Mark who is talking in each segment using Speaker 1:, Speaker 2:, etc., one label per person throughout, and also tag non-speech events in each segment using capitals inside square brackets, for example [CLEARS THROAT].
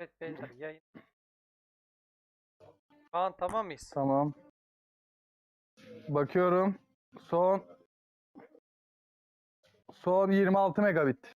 Speaker 1: Evet beyler yayın. Kaan tamam mıyız?
Speaker 2: Tamam. Bakıyorum. Son son 26 megabit.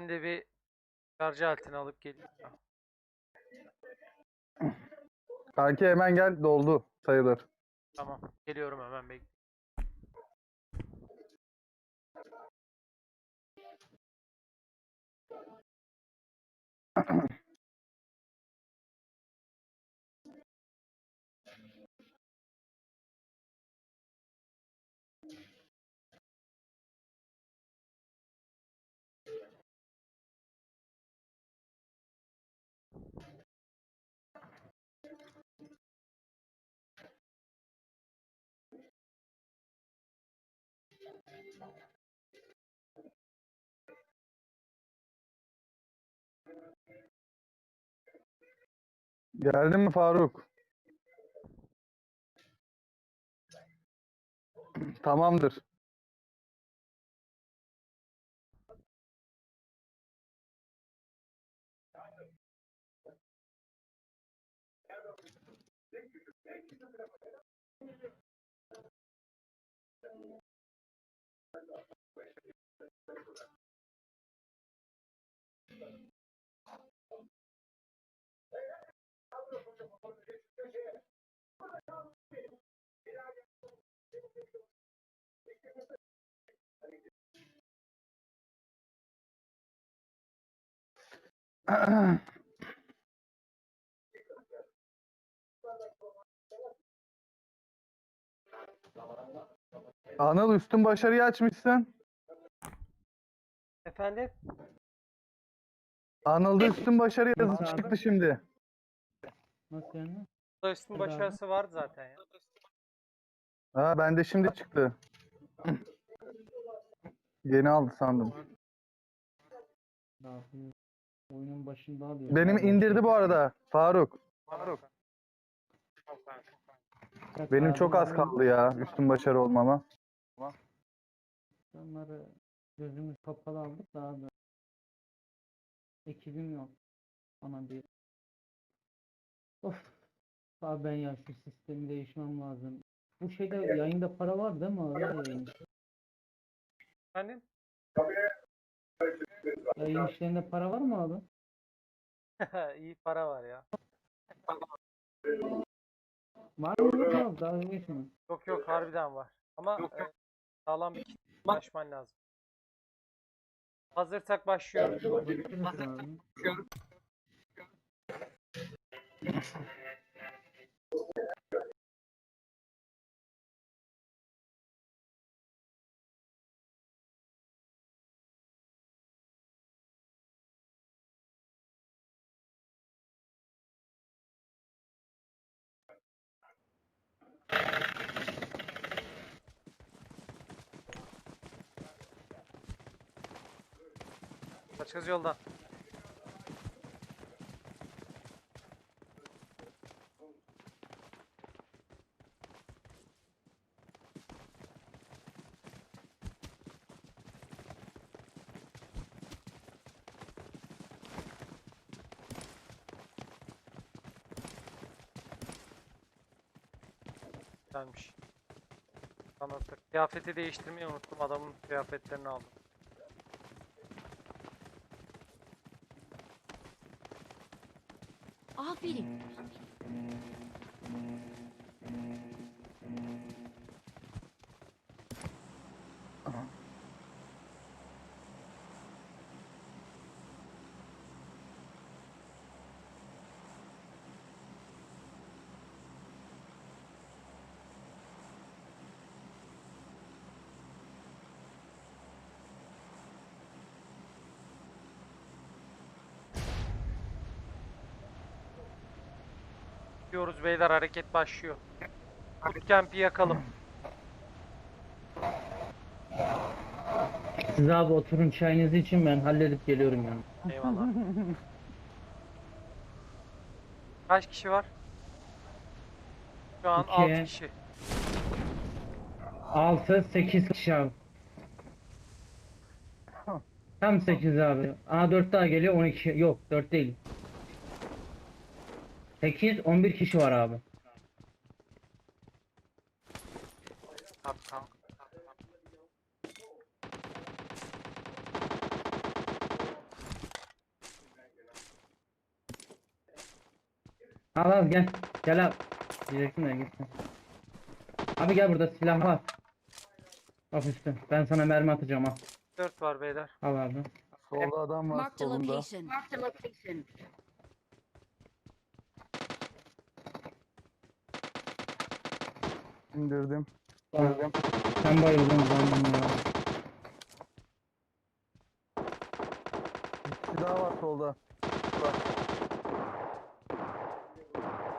Speaker 1: de bir şarj aletini alıp geleyim.
Speaker 2: Kanki hemen gel doldu sayılır.
Speaker 1: Tamam. Geliyorum hemen bekle. [CLEARS THROAT]
Speaker 2: Geldin mi Faruk? Tamamdır. [CLEARS THROAT] Anıl üstün başarıyı açmışsın.
Speaker 1: Efendim?
Speaker 2: Anıl'da üstün başarı yazısı çıktı şimdi.
Speaker 3: Nasıl yani?
Speaker 1: Üstün başarısı vardı zaten ya.
Speaker 2: Ha bende şimdi çıktı. [LAUGHS] Yeni aldı sandım.
Speaker 3: Daha oyunun başında alıyor.
Speaker 2: Benim indirdi bu arada Faruk. Benim çok az kaldı ya üstün başarı olmama.
Speaker 3: Onları gözümüz kapalı aldık daha da ekibim yok. Ona bir Of. Abi ben ya şu sistemi değişmem lazım. Bu şeyde yayında para var değil mi abi? Yayın,
Speaker 1: Efendim?
Speaker 3: yayın işlerinde para var mı abi? [LAUGHS]
Speaker 1: İyi para var ya.
Speaker 3: Var mı? Yok daha geçme.
Speaker 1: Yok yok harbiden var. Ama e, sağlam bir kitle ulaşman lazım. Hazırsak başlıyoruz.
Speaker 3: Abi?
Speaker 1: Kaç kız yoldan. Kıyafeti değiştirmeyi unuttum. Adamın kıyafetlerini aldım.
Speaker 4: Aferin.
Speaker 1: Diyoruz beyler hareket başlıyor. Bootcamp'i yakalım.
Speaker 3: Siz abi oturun çayınızı için ben halledip geliyorum yani.
Speaker 1: Eyvallah. Kaç kişi var? Şu an
Speaker 3: İki.
Speaker 1: 6 kişi.
Speaker 3: 6 8 kişi abi. Tam 8 abi. Aa 4 daha geliyor 12. Yok 4 değil. 8 11 kişi var abi.
Speaker 1: Tamam tamam.
Speaker 3: Al al gel. Gel abi. Diyecektim de gitsin. Abi gel burada silah var. Bak üstü. Ben sana mermi atacağım al.
Speaker 1: 4 var beyler.
Speaker 3: Al abi.
Speaker 2: Solda adam var
Speaker 4: Marked a
Speaker 2: solunda.
Speaker 4: location. Marked a location.
Speaker 2: İndirdim.
Speaker 3: Bak. Sen bayıldın zandım ya.
Speaker 2: Bir daha var solda. Bak.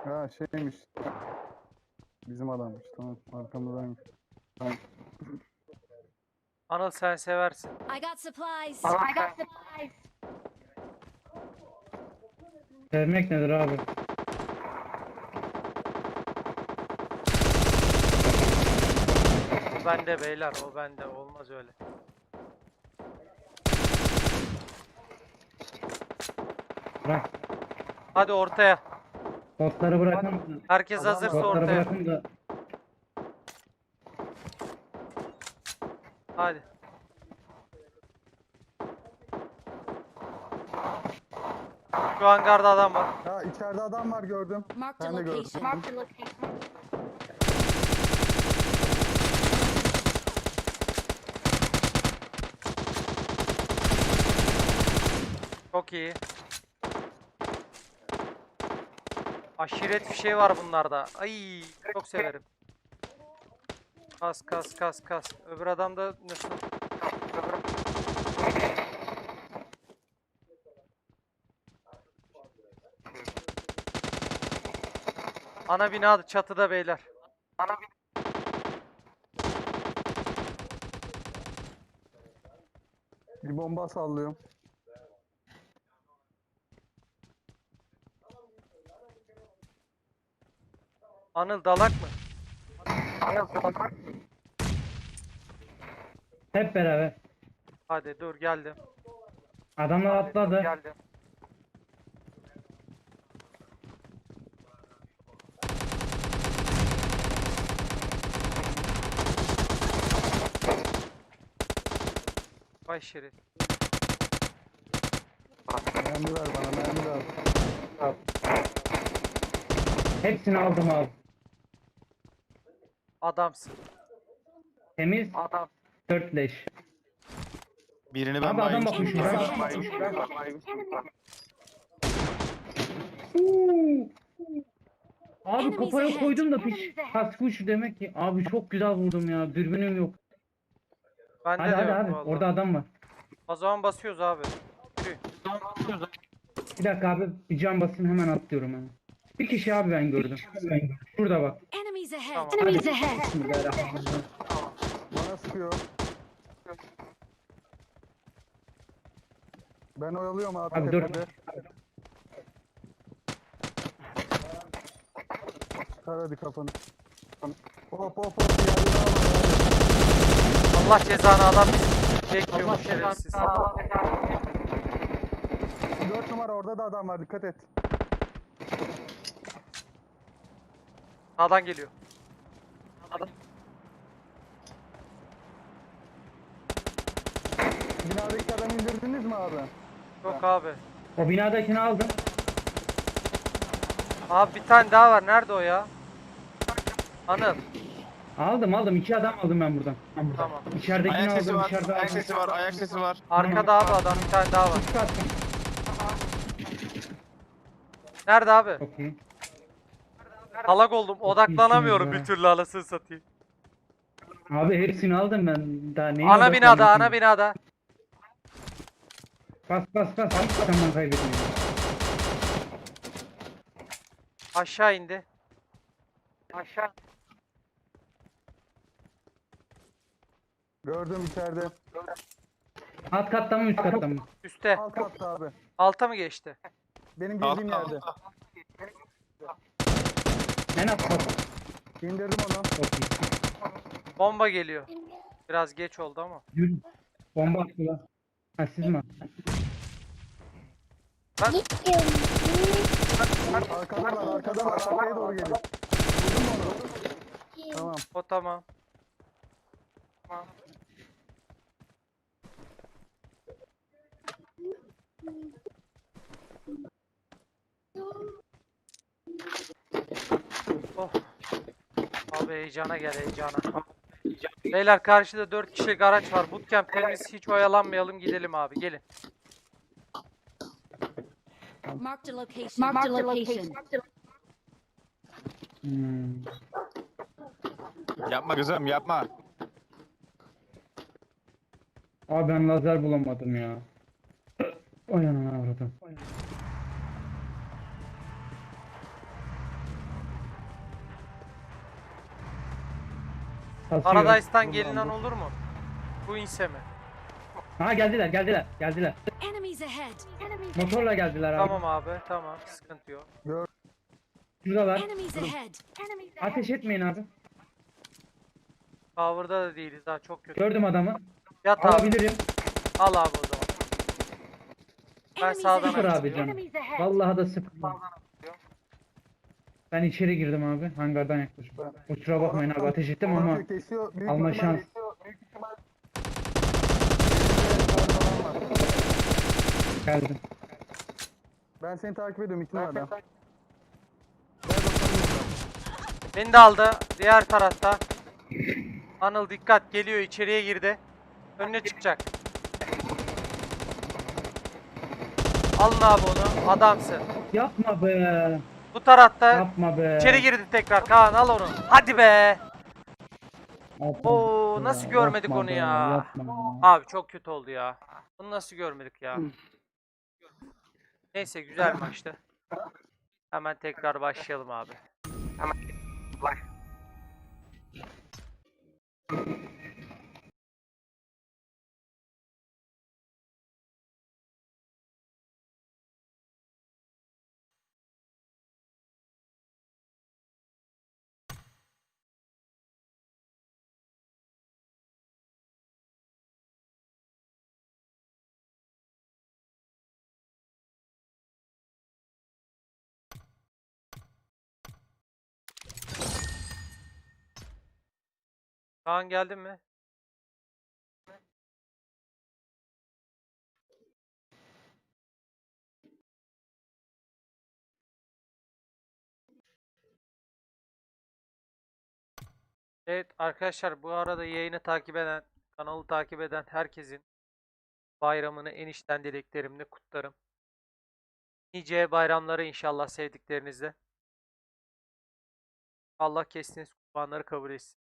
Speaker 2: Ha şeymiş. Bizim adammış tamam arkamızdaymış.
Speaker 1: Anıl sen seversin.
Speaker 4: I got supplies. I got supplies.
Speaker 3: Sevmek nedir abi?
Speaker 1: O bende beyler o bende olmaz öyle.
Speaker 3: Bırak.
Speaker 1: Hadi ortaya.
Speaker 3: Botları bırakın.
Speaker 1: Herkes
Speaker 2: Adam
Speaker 1: hazırsa
Speaker 3: Botları
Speaker 1: ortaya.
Speaker 3: bırakın da.
Speaker 1: Hadi. Şu hangarda adam var.
Speaker 2: Ha içeride adam var gördüm.
Speaker 4: Marked
Speaker 2: Ben de gördüm.
Speaker 4: location. Marked a location.
Speaker 1: Çok iyi. Aşiret bir şey var bunlarda. Ay çok severim. Kas kas kas kas. Öbür adam da nasıl? Ana bina çatıda beyler. Ana
Speaker 2: Bir bomba sallıyorum.
Speaker 1: Anıl dalak mı?
Speaker 3: Hep beraber.
Speaker 1: Hadi dur geldim.
Speaker 3: Adamlar atladı.
Speaker 1: Geldim. Vay şerif.
Speaker 2: Mermi ver bana mermi ver.
Speaker 3: Hepsini aldım abi.
Speaker 1: Adamsın.
Speaker 3: Temiz.
Speaker 1: Adam.
Speaker 3: 4 leş.
Speaker 5: Birini ben
Speaker 3: Abi adam
Speaker 5: baymıştım.
Speaker 3: bakmış. Ben... Uuu. Abi kafaya koydum da piç.
Speaker 4: Enemies ahead.
Speaker 3: Kask uç demek ki. Abi çok güzel vurdum ya. Dürbünüm yok.
Speaker 1: Bende
Speaker 3: Hadi
Speaker 1: de
Speaker 3: hadi abi.
Speaker 1: vallahi.
Speaker 3: Orada adam var.
Speaker 1: O zaman basıyoruz abi. Yürü.
Speaker 3: Bir dakika abi. Bir can basın hemen atlıyorum hemen. Bir kişi abi ben gördüm. Şurada bak.
Speaker 4: Enemies ahead.
Speaker 1: Tamam.
Speaker 4: Enemies ahead.
Speaker 3: Bismillahirrahmanirrahim.
Speaker 2: Bana sıkıyor. Ben oyalıyorum abi.
Speaker 3: Abi dur.
Speaker 2: tepede. Çıkar hadi kafanı. Hop hop hop.
Speaker 1: Allah cezanı adam bekliyor bu şerefsiz.
Speaker 2: Dört numara orada da adam var dikkat et.
Speaker 1: Sağdan geliyor.
Speaker 2: Binadaki adamı indirdiniz mi abi?
Speaker 1: Yok abi.
Speaker 3: O binadakini aldım.
Speaker 1: Abi bir tane daha var. Nerede o ya? Anıl.
Speaker 3: Aldım aldım. iki adam aldım ben buradan.
Speaker 1: Tamam.
Speaker 3: İçeridekini
Speaker 5: Ayak sesi
Speaker 3: aldım.
Speaker 5: var.
Speaker 3: içeride
Speaker 5: Ayak
Speaker 3: aldım.
Speaker 5: sesi var. Ayak sesi var.
Speaker 1: Arkada abi adam bir tane daha var.
Speaker 3: Attım.
Speaker 1: Nerede abi?
Speaker 3: Çok iyi.
Speaker 1: Salak oldum. Odaklanamıyorum bir türlü anasını satayım.
Speaker 3: Abi hepsini aldım ben. Daha neyi
Speaker 1: Ana binada, ana binada.
Speaker 3: Bas bas bas. Hiç zaman kaybetmiyorum.
Speaker 1: Aşağı indi.
Speaker 2: Gördüm içeride.
Speaker 3: Alt katta mı üst katta mı?
Speaker 1: Üste.
Speaker 2: Alt katta abi.
Speaker 1: Alta mı geçti?
Speaker 2: Benim girdiğim yerde.
Speaker 3: En alt katta.
Speaker 2: İndirdim onu.
Speaker 3: Çok iyi.
Speaker 1: Bomba geliyor. Biraz geç oldu ama.
Speaker 3: Yürü. Bomba attılar. Ha siz mi?
Speaker 2: Arkada var arkada var. Arkaya doğru geliyor. Vurdum onu. Tamam.
Speaker 1: O tamam. Oh. Abi heyecana gel heyecana. Beyler karşıda 4 kişilik araç var. Bootcamp temiz. Hiç oyalanmayalım gidelim abi. Gelin.
Speaker 4: Marked a location. Marked a location.
Speaker 3: Hmm.
Speaker 5: Yapma kızım yapma.
Speaker 3: Abi ben lazer bulamadım ya. Oy anana avradım. Kasıyor.
Speaker 1: Paradise'tan gelinen olur mu? Bu inse mi?
Speaker 3: Ha geldiler geldiler geldiler.
Speaker 4: Enemies ahead. Enemies,
Speaker 3: Motorla geldiler abi.
Speaker 1: Tamam abi tamam. Sıkıntı yok.
Speaker 3: Şuradalar.
Speaker 4: enemies ahead. Enemies
Speaker 3: Ateş etmeyin abi.
Speaker 1: Power'da da değiliz daha çok kötü.
Speaker 3: Gördüm adamı.
Speaker 1: Yat abi.
Speaker 3: Alabilirim.
Speaker 1: Al abi o zaman. Ben sağdan
Speaker 3: Sıfır abi canım. Vallahi da sıfır. Ben içeri girdim abi. Hangardan yaklaşık. Kusura bakmayın abi ateş ettim ama
Speaker 2: Orası kesiyor. Büyük
Speaker 3: alma şans. Geldim.
Speaker 2: Ben seni takip ediyorum iki numara.
Speaker 1: Beni de aldı. Diğer tarafta. Anıl dikkat geliyor içeriye girdi. Önüne çıkacak. Alın abi onu. Adamsın.
Speaker 3: Yapma be.
Speaker 1: Bu tarafta
Speaker 3: Yapma be.
Speaker 1: içeri girdi tekrar. Kaan al onu. Hadi be.
Speaker 3: Yapma
Speaker 1: Oo,
Speaker 3: be,
Speaker 1: nasıl görmedik
Speaker 3: yapma
Speaker 1: onu
Speaker 3: be,
Speaker 1: ya?
Speaker 3: yapma.
Speaker 1: Abi çok kötü oldu ya. Bunu nasıl görmedik ya? Neyse güzel maçtı. Hemen tekrar başlayalım abi. Kaan geldin mi? Evet arkadaşlar bu arada yayını takip eden, kanalı takip eden herkesin bayramını en içten dileklerimle kutlarım. Nice bayramları inşallah sevdiklerinizle. Allah kestiğiniz kurbanları kabul etsin.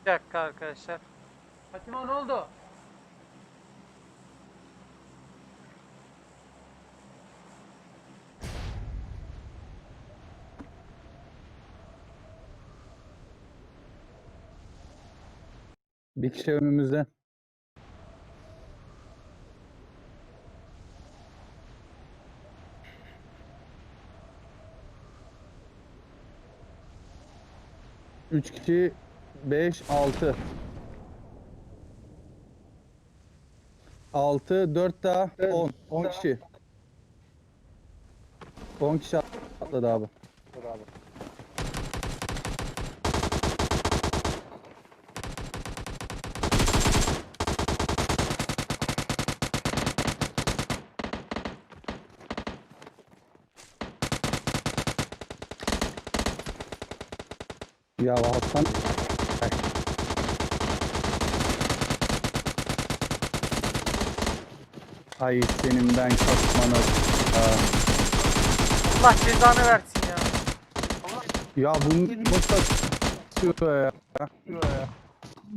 Speaker 1: Bir dakika arkadaşlar. Fatima ne oldu?
Speaker 2: Bir kişi önümüzde. Üç kişi, beş, altı. Altı, dört daha, on. On kişi. On kişi atladı abi. Ya Hasan. Ay senin ben kasmanı. Aa,
Speaker 1: Allah cezanı versin ya.
Speaker 2: Ya bunu boşta tutuyor ya.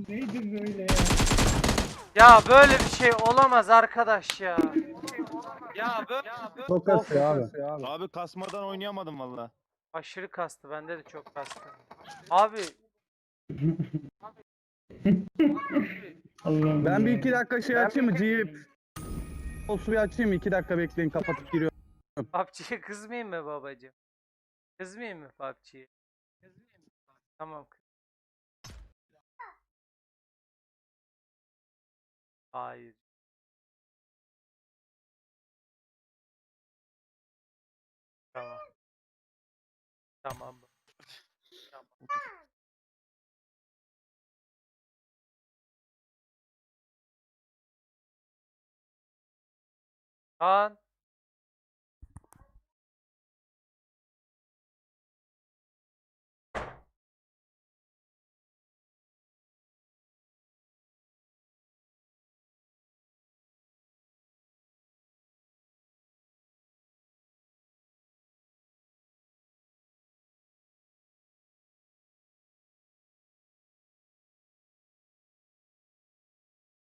Speaker 3: Neydi böyle ya?
Speaker 1: Ya böyle bir şey olamaz arkadaş ya.
Speaker 2: Çok kasıyor abi.
Speaker 5: Abi kasmadan oynayamadım valla.
Speaker 1: Aşırı kastı. Bende de çok kastı. Abi [LAUGHS]
Speaker 3: Allah'ım
Speaker 2: Ben bir
Speaker 3: ya.
Speaker 2: iki dakika şey açayım mı? Jeep. Suyu açayım mı? İki dakika bekleyin kapatıp giriyorum.
Speaker 1: PUBG'ye kızmayayım mı babacığım? Kızmayayım mı PUBG'ye? Kızmayayım mı? Tamam. Hayır. Tamam. Tamam. Tamam. Kaan.